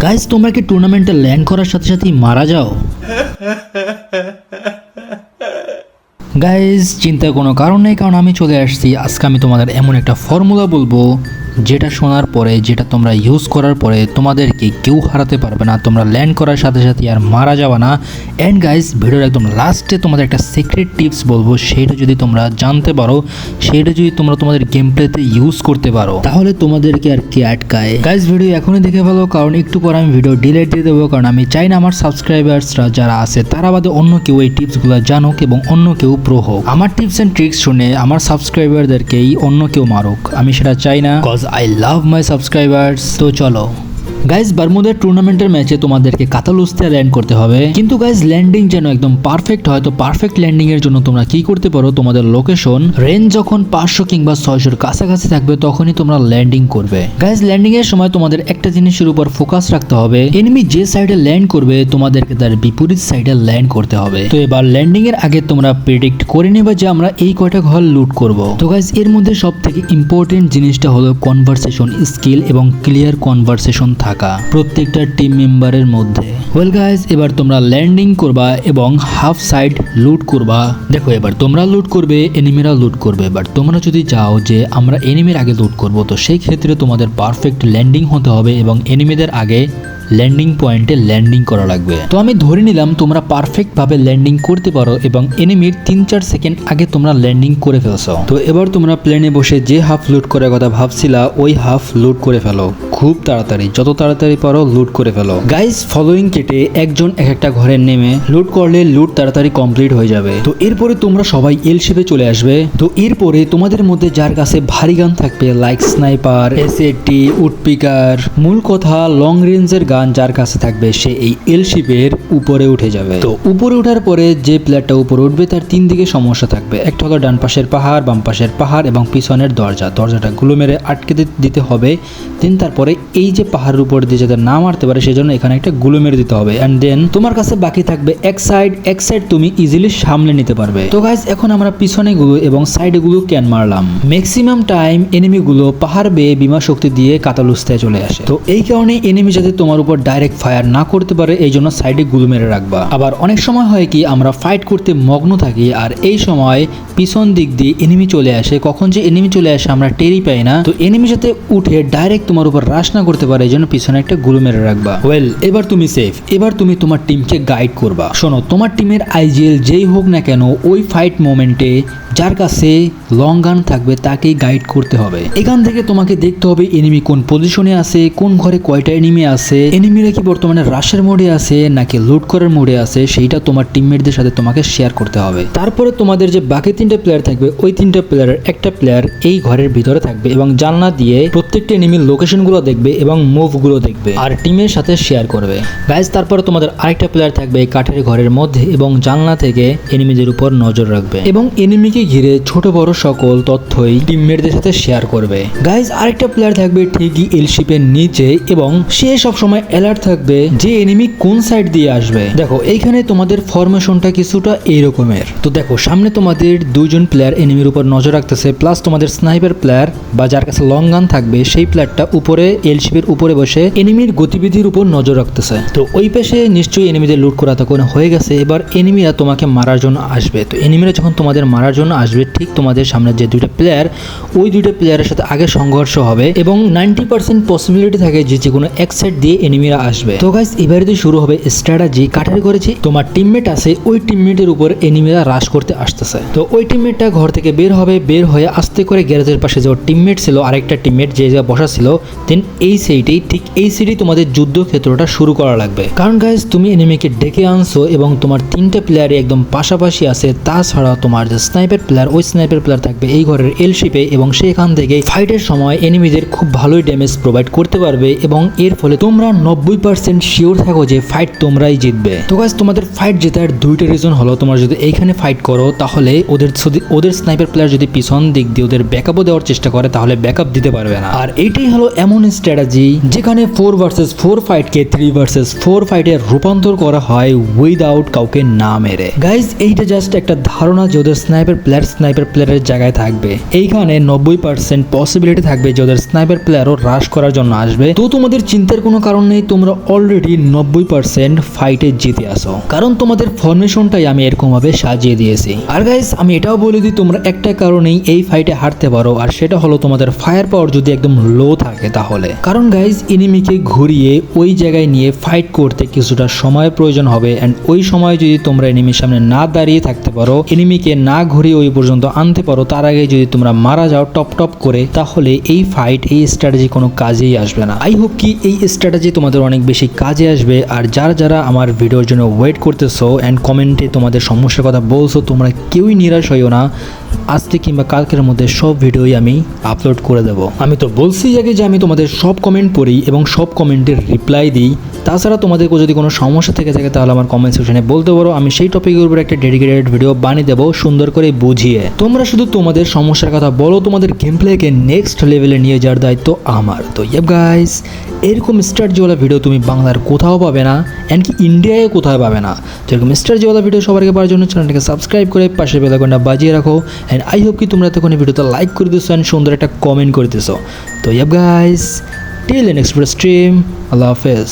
Guys তোমরা কি টুর্নামেন্টে ল্যান্ড করার সাথে সাথে মারা যাও? গাইজ চিন্তার কোনো কারণ নেই, কারণ আমি চলে আসছি। আজকে আমি তোমাদের এমন একটা ফর্মুলা বলব যেটা শোনার পরে, যেটা তোমরা ইউজ করার পরে তোমাদেরকে কেউ হারাতে পারবে না, তোমরা ল্যান্ড করার সাথে সাথে আর মারা যাবে না। অ্যান্ড গাইজ ভিডিওর একদম লাস্টে তোমাদের একটা সিক্রেট টিপস বলব, সেটা যদি তোমরা জানতে পারো, সেটা যদি তোমরা তোমাদের গেম প্লেতে ইউজ করতে পারো, তাহলে তোমাদেরকে আর কি আটকায়। গাইজ ভিডিও এখনই দেখে ফেলো, কারণ একটু পর আমি ভিডিও ডিলেট দিয়ে দেবো, কারণ আমি চাই না আমার সাবস্ক্রাইবার্সরা যারা আছে, তারা বাদে অন্য কেউ এই টিপসগুলো জানুক এবং অন্য কেউ প্রো হোক। আমার টিপস অ্যান্ড ট্রিক্স শুনে আমার সাবস্ক্রাইবারদেরকেই অন্য কেউ মারুক, আমি সেটা চাই না। Cause I love my subscribers তো চলো গাইজ বারমুদের টুর্নামেন্টের ম্যাচে তোমাদেরকে কাতালুস্তে ল্যান্ড করতে হবে। কিন্তু গাইজ ল্যান্ডিং যেন একদম পারফেক্ট হয়, তো পারফেক্ট ল্যান্ডিং এর জন্য তোমরা কি করতে পারো? তোমাদের লোকেশন রেঞ্জ যখন পাঁচশো কিংবা ছয়শোর কাছাকাছি থাকবে, তখনই তোমরা ল্যান্ডিং করবে। গাইজ ল্যান্ডিং এর সময় তোমাদের একটা জিনিসের উপর ফোকাস রাখতে হবে। এনিমি যে সাইডে ল্যান্ড করবে, তোমাদেরকে তার বিপরীত সাইডে ল্যান্ড করতে হবে। তো এবার ল্যান্ডিং এর আগে তোমরা প্রেডিক্ট করে নেবে যে আমরা এই কয়টা ঘর লুট করব। তো গাইজ এর মধ্যে সব থেকে ইম্পর্টেন্ট জিনিসটা হলো কনভারসেশন স্কিল এবং ক্লিয়ার কনভারসেশন থাকা। প্রত্যেকটা টিম মেম্বারের মধ্যে। ওয়েল গাইজ এবার তোমরা ল্যান্ডিং করবা এবং হাফ সাইড লুট করবা। দেখো, এবার তোমরা লুট করবে এনিমিরা লুট করবে। এবার তোমরা যদি চাও যে আমরা এনিমির আগে লুট করব, তো সেই ক্ষেত্রে তোমাদের পারফেক্ট ল্যান্ডিং হতে হবে এবং এনিমিদের আগে ল্যান্ডিং পয়েন্টে ল্যান্ডিং করা লাগবে। তো আমি ধরে নিলাম তোমরা পারফেক্ট ভাবে ল্যান্ডিং করতে পারো এবং এনিমির তিন চার সেকেন্ড আগে তোমরা ল্যান্ডিং করে ফেলছো। তো এবার তোমরা প্লেনে বসে যে হাফ লুট করার কথা ভাবছিলা, ওই হাফ লুট করে ফেলো। খুব তাড়াতাড়ি, যত তাড়াতাড়ি পারো লুট করে ফেলো। গাইস ফলোইং কেটে একজন এক একটা ঘরে নেমে লুট করলে লুট তাড়াতাড়ি কমপ্লিট হয়ে যাবে। তো এরপরে তোমরা সবাই এল শেপে চলে আসবে। তো এরপরে তোমাদের মধ্যে যার কাছে ভারী গান থাকবে লাইক স্নাইপার এসএটি উডপিকার মূল কথা লং রেঞ্জের গান যার কাছে থাকবে, সে এই এল শিপের উপরে উঠে যাবে। তো উপরে ওঠার পরে যে প্লেয়ারটা উপরে উঠবে, তার তিন দিকে সমস্যা থাকবে। একটা হলো ডান পাশের পাহাড়, বাম পাশের পাহাড় এবং পিছনের দরজা। দরজাটা গুলো মেরে আটকে দিতে হবে। দেন তারপরে এই যে পাহাড়ের উপর দিয়ে যাতে না মারতে পারে, সেজন্য এখানে একটা গুলো মেরে দিতে হবে। অ্যান্ড দেন তোমার কাছে বাকি থাকবে এক সাইড এক সাইড তুমি ইজিলি সামলে নিতে পারবে। তো গাইজ এখন আমরা পিছনে গুলো এবং সাইডে গুলো ক্যান মারলাম। ম্যাক্সিমাম টাইম এনিমি গুলো পাহাড় বেয়ে বিমা শক্তি দিয়ে কাতালুস্তায় চলে আসে। তো এই কারণে এনিমি যাতে তোমার উপর ডাইরেক্ট ফায়ার না করতে পারে, এই জন্য সাইডে গুলো মেরে রাখবা। আবার অনেক সময় হয় কি, আমরা ফাইট করতে মগ্ন থাকি, আর এই সময় পিছন দিক দিয়ে এনিমি চলে আসে। কখন যে এনিমি চলে আসে আমরা টেরি পাই না। তো এনিমি যাতে উঠে ডাইরেক্ট তোমার উপর রাশ না করতে পারে, এই জন্য পিছনে একটা গুলো মেরে রাখবা। ওয়েল এবার তুমি সেফ এবার তুমি তোমার টিমকে গাইড করবা। শোনো, তোমার টিমের আইজিএল যেই হোক না কেন, ওই ফাইট মোমেন্টে যার কাছে লং গান থাকবে, তাকেই গাইড করতে হবে। এখান থেকে তোমাকে দেখতে হবে এনিমি কোন পজিশনে আছে, কোন ঘরে কয়টা এনিমি আছে। এনিমিরা কি বর্তমানে রাশের মোডে আছে নাকি লুট করার মোডে আছে? সেইটা তোমার টিমমেটদের সাথে তোমাকে শেয়ার করতে হবে। তারপরে তোমাদের যে বাকি তিনটে প্লেয়ার থাকবে, ওই তিনটে প্লেয়ারের একটা প্লেয়ার এই ঘরের ভিতরে থাকবে এবং জানলা দিয়ে প্রত্যেকটা এনিমির লোকেশনগুলো দেখবে এবং মুভগুলো দেখবে আর টিমের সাথে শেয়ার করবে। গাইজ তারপরে তোমাদের আরেকটা প্লেয়ার থাকবে কাঠের ঘরের মধ্যে এবং জানলা থেকে এনিমিদের উপর নজর রাখবে এবং এনিমিকে ঘিরে ছোট বড় সকল তথ্যই টিমমেটদের সাথে শেয়ার করবে। গাইজ আরেকটা প্লেয়ার থাকবে ঠিকই এলশিপের নিচে এবং সে সব সময় অ্যালার্ট থাকবে যে এনিমি কোন সাইড দিয়ে আসবে। দেখো, এইখানে তোমাদের ফরমেশনটা কিছুটা এইরকমের। তো দেখো, সামনে তোমাদের দুইজন প্লেয়ার এনিমির উপর নজর রাখতেছে প্লাস তোমাদের স্নাইপার প্লেয়ার বা যার কাছে লং গান থাকবে, সেই প্লেয়ারটা উপরে এল শিপের উপরে বসে এনিমির গতিবিধির উপর নজর রাখতেছে। তো ওই পাশে নিশ্চয়ই এনিমিদের লুট করা তখন হয়ে গেছে, এবার এনিমিরা তোমাকে মারার জন্য আসবে। তো এনিমিরা যখন তোমাদের মারার জন্য আসবে, ঠিক তোমাদের সামনে যে দুইটা প্লেয়ার ওই দুইটা প্লেয়ারের সাথে আগে সংঘর্ষ হবে এবং নাইনটি পার্সেন্ট পসিবিলিটি থাকে যে যে কোনো এক সাইড দিয়ে এনিমিরা আসবে। তো গাইস এবারে দিয়ে শুরু হবে স্ট্র্যাটাজি কাঠের করেছি তোমার টিমমেট আছে, ওই টিমমেটের উপর এনিমিরা রাশ করতে আসতেছে। তো ওই টিমমেটটা ঘর থেকে বের হবে, বের হয়ে আস্তে করে গ্যারেজের পাশে যে টিমমেট ছিল, আরেকটা টিমমেট যে জায়গায় বসা ছিল দেন এই সেইটেই ঠিক এই সিটি তোমাদের যুদ্ধ ক্ষেত্রটা শুরু করা লাগবে। কারণ গাইজ তুমি এনিমিকে ডেকে আনছো এবং তোমার তিনটে প্লেয়ারই একদম পাশাপাশি আছে তাছাড়া তোমার যে স্নাইপার প্লেয়ার ওই স্নাইপার প্লেয়ার থাকবে এই ঘরের এল শিপে এবং সেখান থেকে ফাইটের সময় এনিমিদের খুব ভালোই ড্যামেজ প্রোভাইড করতে পারবে এবং এর ফলে তোমরা নব্বই পার্সেন্ট শিওর থাকো যে ফাইট তোমরাই জিতবে। তো গাইজ তোমাদের ফাইট জেতার দুইটা রিজন হলো, তোমরা যদি এইখানে ফাইট করো, তাহলে ওদের ওদের স্নাইপার প্লেয়ার যদি পিছন দিক দিয়ে ওদের ব্যাকআপও দেওয়ার চেষ্টা করে, তাহলে ব্যাকআপ দিতে পারবে না। আর এইটাই হলো এমন স্ট্র্যাটেজি যেখানে ফোর ভার্সেস ফোর ফাইটকে থ্রি ভার্সেস ফোর ফাইটে রূপান্তর করা হয় উইদাউট কাউকে না মেরে। গাইজ এইটা জাস্ট একটা ধারণা যে ওদের স্নাইপার প্লেয়ার স্নাইপার প্লেয়ারের জায়গায় থাকবে। এইখানে নব্বই পার্সেন্ট পসিবিলিটি থাকবে যে ওদের স্নাইপার প্লেয়ারও হ্রাস করার জন্য আসবে। তো তোমাদের চিন্তার কোনো কারণ কারণেই তোমরা অলরেডি নব্বই পার্সেন্ট ফাইটে জিতে আসো কারণ তোমাদের ফরমেশনটাই আমি এরকমভাবে সাজিয়ে দিয়েছি। আর গাইস আমি এটাও বলে দিই, তোমরা একটা কারণেই এই ফাইটে হারতে পারো, আর সেটা হলো তোমাদের ফায়ার পাওয়ার যদি একদম লো থাকে তাহলে। কারণ গাইজ এনিমিকে ঘুরিয়ে ওই জায়গায় নিয়ে ফাইট করতে কিছুটা সময় প্রয়োজন হবে অ্যান্ড ওই সময় যদি তোমরা এনিমির সামনে না দাঁড়িয়ে থাকতে পারো এনিমিকে না ঘুরিয়ে ওই পর্যন্ত আনতে পারো, তার আগে যদি তোমরা মারা যাও টপ টপ করে, তাহলে এই ফাইট এই স্ট্র্যাটেজি কোনো কাজেই আসবে না। আই হোপ কি এই স্ট্র্যাটেজি তোমাদের অনেক বেশি কাজে আসবে। আর যারা যারা আমার ভিডিওর জন্য ওয়েট করতেছো অ্যান্ড কমেন্টে তোমাদের সমস্যার কথা বলছো, তোমরা কেউই নিরাশ হইও না। আজকে কিংবা কালকের মধ্যে সব ভিডিওই আমি আপলোড করে দেব। আমি তো বলছি আগে যে আমি তোমাদের সব কমেন্ট পড়ি এবং সব কমেন্টের রিপ্লাই দিই। তাছাড়া তোমাদের যদি কোনো সমস্যা থেকে থাকে, তাহলে আমার কমেন্ট সেকশনে বলতে পারো। আমি সেই টপিকের উপর একটা ডেডিকেটেড ভিডিও বানিয়ে দেবো, সুন্দর করে বুঝিয়ে। তোমরা শুধু তোমাদের সমস্যার কথা বলো, তোমাদের গেম প্লেকে নেক্সট লেভেলে নিয়ে যাওয়ার দায়িত্ব আমার। তো ইয়েব গাইস এরকম স্ট্র্যাটেজিওয়ালা ভিডিও তুমি বাংলার কোথাও পাবে না এমনকি ইন্ডিয়ায় কোথাও পাবে না। তো এরকম স্ট্র্যাটেজিওয়ালা ভিডিও আগে পাওয়ার জন্য চ্যানেলটাকে সাবস্ক্রাইব করে পাশে বেলাকনটা বাজিয়ে রাখো অ্যান্ড আই হোপ কি তোমরা তখন ভিডিওতে লাইক করে দিছো অ্যান্ড সুন্দর একটা কমেন্ট করে দিছো তো ইয়েব গাইস টিল নেক্সট স্ট্রিম আল্লাহ হাফেজ।